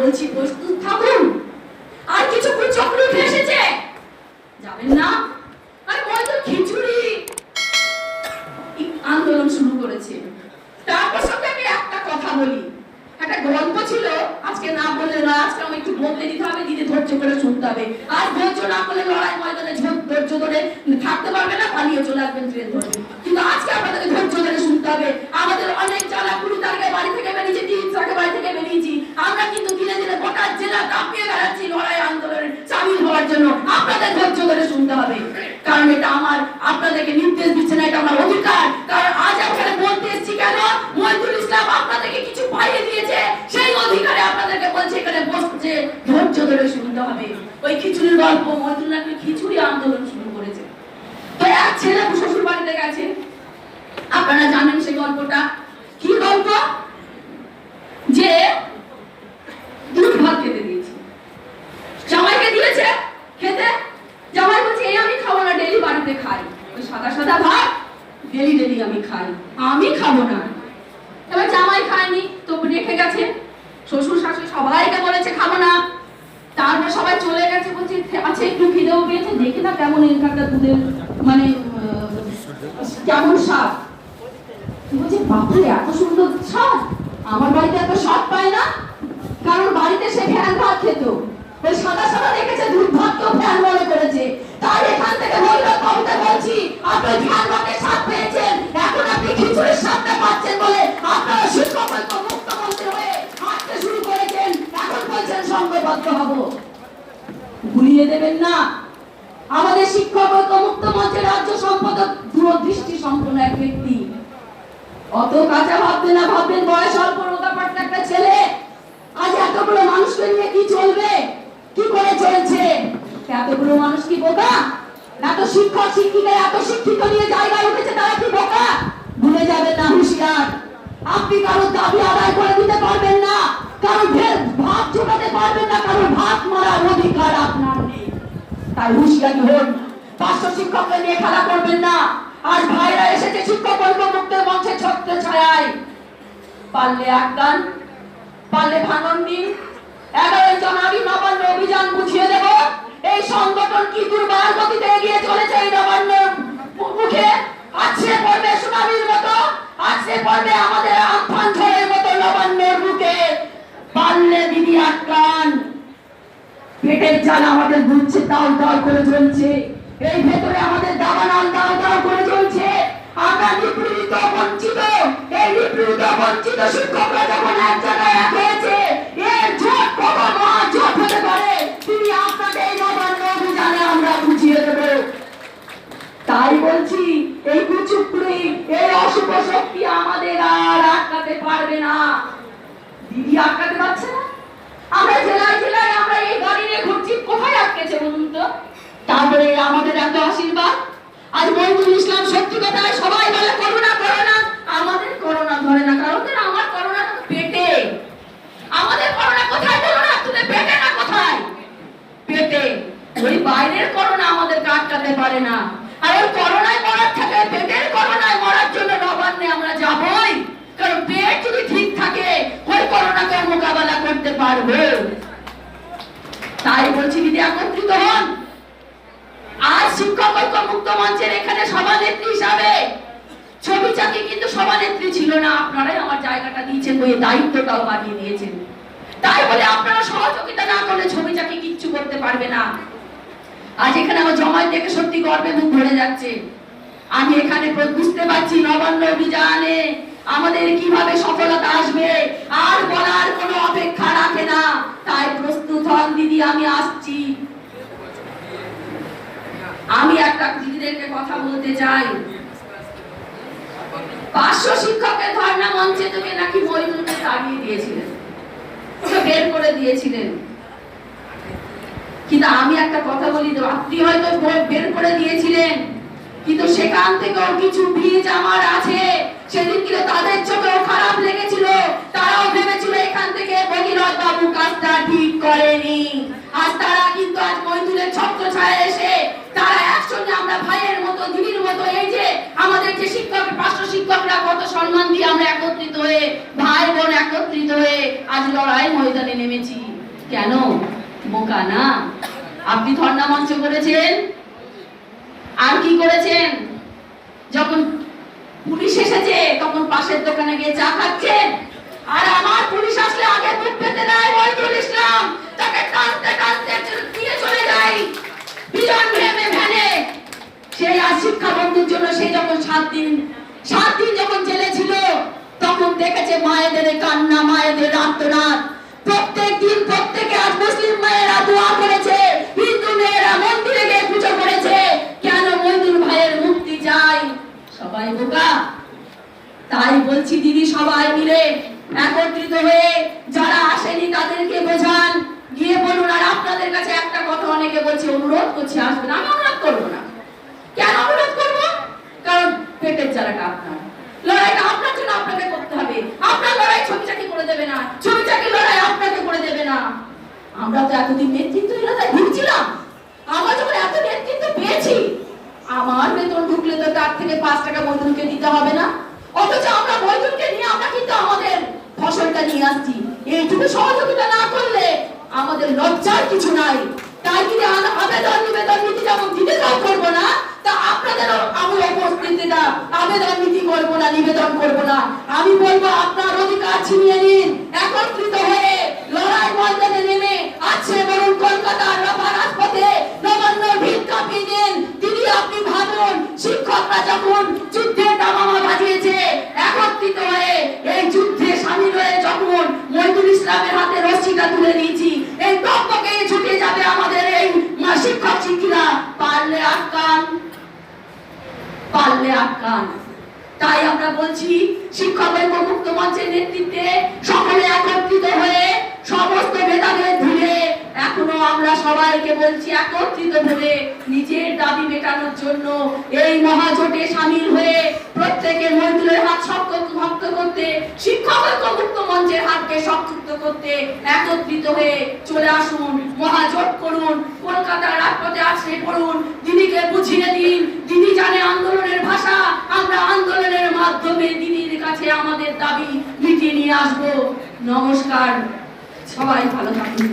বলছি, প্রস্তুত থাকুন। আর কিছুক্ষণ চক্র উঠে এসেছে। যাবেন না? আর বলতো খিচুড়ি। আন্দোলন শুরু করেছে। তার প্রসঙ্গে আমি একটা কথা বলি। একটা গল্প ছিল, আজকে না বললে না আজকে আমি একটু বলতে দিতে হবে দিদি ধৈর্য করে শুনতে হবে। আর ধৈর্য না করলে লড়াই ময়দানে ধৈর্য ধরে থাকতে পারবে না, পালিয়ে চলে আসবেন ট্রেন ধরে। কিন্তু আজকে আপনাদেরকে ধৈর্য ধরে শুনতে হবে আমাদের অনেক জ্বালা কুড়ি তারিখে বাড়ি থেকে বেরিয়েছি তিন তারিখে বাড়ি থেকে বেরিয়েছি আমরা কিন্তু ধীরে ধীরে গোটা জেলা কাঁপিয়ে বেড়াচ্ছি লড়াই আন্দোলনের সামিল হওয়ার জন্য আপনাদের ধৈর্য ধরে শুনতে হবে কারণ এটা আমার, আপনাদেরকে নির্দেশ দিচ্ছে না, এটা আমার অধিকার। কারণ আজ এখানে বলতে এসেছি কেন? মহিদুল ইসলাম আপনাদেরকে কিছু পাইয়ে দিয়েছে। সেই অধিকারে আপনাদেরকে বলছে, এখানে বসছে, ধৈর্য ধরে শুনতে হবে। ওই খিচুড়ির গল্প, মহিদুল নাকি খিচুড়ি আন্দোলন শুরু করেছে। তো এক ছেলে শ্বশুর বাড়িতে গেছে। আপনারা জানেন সেই গল্পটা কি গল্প যে দুধ ভাত খেতে দিয়েছে জামাইকে দিয়েছে খেতে জামাই বলছে এই আমি খাব না ডেলি বাড়িতে খাই ওই সাদা সাদা ভাত ডেলি ডেলি আমি খাই আমি খাব না এবার জামাই খায়নি তো রেখে গেছে শ্বশুর শাশুড়ি সবাইকে বলেছে খাব না তারপর সবাই চলে গেছে বলছে আছে একটু খিদেও পেয়েছে দেখে না কেমন এখানকার দুধের মানে কেমন স্বাদ? বাপরে, এত সুন্দর স্বাদ! আমার বাড়িতে এত স্বাদ পায় না। কারণ বাড়িতে সে ফ্যান ভাত খেত। সাদা সাদা দেখেছে, দুধ ভাতকেও ফ্যান মনে করেছে। তাই এখান থেকে কবিতা বলছি, আপনি ফ্যান ভাতের স্বাদ পেয়েছেন। এখন আপনি খিচুড়ির স্বাদটা পাচ্ছেন বলে আপনারা মুক্তমন্ত্রী হয়ে হাঁটতে শুরু করেছেন। এখন বলছেন হব। ভুলিয়ে দেবেন না। আমাদের শিক্ষক ঐক্য মুক্ত মঞ্চের রাজ্য সম্পাদক দূরদৃষ্টি সম্পন্ন এক ব্যক্তি। অত কাঁচা ভাববে না, ভাববেন বয়স অল্প, রোগা পাট্টা একটা ছেলে। আজ এতগুলো মানুষকে নিয়ে কি চলবে? কি করে চলছে? এতগুলো মানুষ কি বোকা? না তো শিক্ষক শিক্ষিকা এত শিক্ষিত নিয়ে জায়গায় উঠেছে, তারা কি বোকা? ভুলে যাবেন না হুঁশিয়ার। আপনি কারোর দাবি আদায় করে দিতে পারবেন না। কারও ভে- ভাত জোটাতে পারবেন না কারও ভাত মারার অধিকার আপনার তাই হুঁশিয়ারি হন পাঁচশো শিক্ষককে নিয়ে খেলা করবেন না। আজ ভাইরা এসেছে শিক্ষক মুক্তের মঞ্চে ছত্র ছায়ায়। পারলে পারলে নবান্ন অভিযান বুঝিয়ে দেব। এই সংগঠন কি দুর্বার গতিতে এগিয়ে চলেছে এই নবান্ন মুখে? আছে পড়বে সুনামির মতো আছে পড়বে আমাদের আমফান ঝড়ের মতো নবান্নের বুকে পারলে দিদি আটকান পেটের জাল আমাদের ঘুরছে তাও তাও করে চলছে এই ভেতরে আমাদের দাবানল দাও দাও করে চলছে আমরা নিপীড়িত, বঞ্চিত, এই নিপীড়িত, বঞ্চিত শিক্ষকরা যখন এক জায়গায় এক হয়েছে, এর জোট কত মহা জোট হতে পারে? তিনি আপনাকে এই নবান্ন অভিযানে আমরা বুঝিয়ে দেব। তাই বলছি, এই কুচুপুরি এই অশুভ শক্তি আমাদের আর আটকাতে পারবে না। দিদি আটকাতে পারছে না? আমরা জেলায় জেলায় আমরা এই গাড়ি নিয়ে ঘুরছি। কোথায় আটকেছে বলুন তো? তারপরে আমাদের এত আশীর্বাদ। আজ মহিদুল ইসলাম সত্যি কথায় সবাই বলে, করোনা করোনা আমাদের করোনা ধরে না কারণ ওদের আমার করোনা তো পেটে আমাদের করোনা কোথায় করোনা তোদের পেটে না কোথায় পেটে ওই বাইরের করোনা আমাদের আটকাতে পারে না আর ওই করোনায় মরার থেকে পেটের করোনায় মরার জন্য নবান্নে আমরা যাবই কারণ পেট যদি ঠিক থাকে ওই করোনাকে মোকাবেলা করতে পারবে? তাই বলছি, দিদি, একত্রিত হন। আজ শিক্ষক ঐক্য মুক্ত মঞ্চের এখানে সভানেত্রী হিসাবে ছবি চাকি কিন্তু সভানেত্রী ছিল না, আপনারাই আমার জায়গাটা দিয়েছেন ওই দায়িত্বটাও বানিয়ে দিয়েছেন তাই বলে আপনারা সহযোগিতা না করলে ছবি চাকি কিচ্ছু করতে পারবে না। আজ এখানে আমার জমায়েত দেখে সত্যি গর্বে মুখ ভরে যাচ্ছে। আমি এখানে বুঝতে অভিযানে আমাদের কীভাবে সফলতা আসবে, আর বলার কোনো অপেক্ষা রাখে না। তাই প্রস্তুত হন দিদি, আমি আসছি। আমি একটা দিদিদেরকে কথা বলতে চাই। শিক্ষকের ধর্ণা মঞ্চে তুমি নাকি মহিদুলকে দিয়েছিলেন বের করে দিয়েছিলেন। কিন্তু আমি একটা কথা বলি আপনি হয়তো বের করে দিয়েছিলেন, কিন্তু সেখান থেকেও কিছু সেদিন কিন্তু তাদের চোখেও খারাপ লেগেছিল। তারাও ভেবেছিল এখান থেকে ভগীরথ বাবু কাজটা ঠিক করেনি। আজ তারা কিন্তু আজ মৈদুলের ছত্র ছায়া এসে তারা একসঙ্গে আমরা ভাইয়ের মতো, দিদির মতো, এই যে আমাদের যে শিক্ষক পার্শ্ব শিক্ষকরা কত সম্মান দিয়ে আমরা একত্রিত হয়ে, ভাই বোন একত্রিত হয়ে আজ লড়াই ময়দানে নেমেছি। কেন? বোকা না? আপনি ধর্ণা মঞ্চ করেছেন? আর কি করেছেন যখন পুলিশ এসেছে তখন পাশের দোকানে গিয়ে চা খাচ্ছেন? আর আমার পুলিশ আসলে আগে মুখ পেতে নেয় ওইদুল ইসলাম। তাকে টানতে টানতে দিয়ে চলে যায়। বিজন ভেবে ভ্যানে সেই আর শিক্ষা বন্ধুর জন্য সে যখন সাত দিন সাত দিন যখন জেলে ছিল, তখন দেখেছে মায়েদের কান্না, মায়েদের আত্মনাদ প্রত্যেক দিন প্রত্যেকে আজ মুসলিম মায়েরা দোয়া করেছে। হিন্দু মেয়েরা মন্দিরে গিয়ে পুজো করেছে। কেন মইদুল ভাইয়ের মুক্তি চাই? সবাই বোকা। তাই বলছি দিদি সবাই মিলে একত্রিত হয়ে যারা আসেনি তাদেরকে বোঝান। গিয়ে বলুন, আর আপনাদের কাছে একটা কথা অনেকে বলছে, অনুরোধ করছে আসবেন আমি অনুরোধ করব না। কেন অনুরোধ করব? কারণ পেটের জ্বালাটা আপনার। লড়াইটা আপনার জন্য আপনাকে করতে হবে। আপনার লড়াই করে দেবে না। লড়াই আপনাকে করে দেবে না। আমরা তো এতদিন ঘুরছিলাম আমরা এত পেয়েছি, আমার বেতন ঢুকলে তো তার থেকে পাঁচ টাকা মজদুরকে দিতে হবে না। অথচ আমরা মজদুরকে নিয়ে আমরা কিন্তু আমাদের ফসলটা নিয়ে আসছি। এইটুকু সহযোগিতা না করলে আমাদের লজ্জার কিছু নাই। তাই আ- আবেদন, নিবেদন নীতি যেমন দিতে করব না, তা আপনাদেরও আমি উপস্থিতিটা আবেদন নীতি করব না, নিবেদন করব না। আমি বলব, আপনার অধিকার ছিনিয়ে নিন। একত্রিত হয়ে লড়াই ময়দানে নেমে আছে বলুন কলকাতার রাফা রাজপথে নবান্ন ভিড় কাঁপিয়ে দিন। দিদি আপনি ভাবুন, শিক্ষকরা যখন ইসলামের হাতে রশ্মিটা তুলে নিয়েছি এই টকটকে ছুটে যাবে আমাদের এই শিক্ষক। শিক্ষিরা পারলে আটকান পারলে আটকান। তাই আমরা বলছি শিক্ষক ঐক্য মুক্ত মঞ্চের নেতৃত্বে সকলে একত্রিত হয়ে সমস্ত ভেদাভেদ ভুলে এখনও আমরা সবাইকে বলছি একত্রিত হয়ে নিজের দাবি মেটানোর জন্য এই মহাজোটে সামিল হয়ে প্রত্যেকের মজদুরের হাত শক্ত করতে মঞ্চের হাতকে শক্ত করতে একত্রিত হয়ে চলে আসুন, মহাজোট করুন, কলকাতার রাজপথে আসে পড়ুন, দিদিকে বুঝিয়ে দিন, দিদি জানে আন্দোলনের ভাষা, আমরা আন্দোলনের মাধ্যমে দিদির কাছে আমাদের দাবি মিটিয়ে নিয়ে আসব। নমস্কার, সবাই ভালো থাকুন।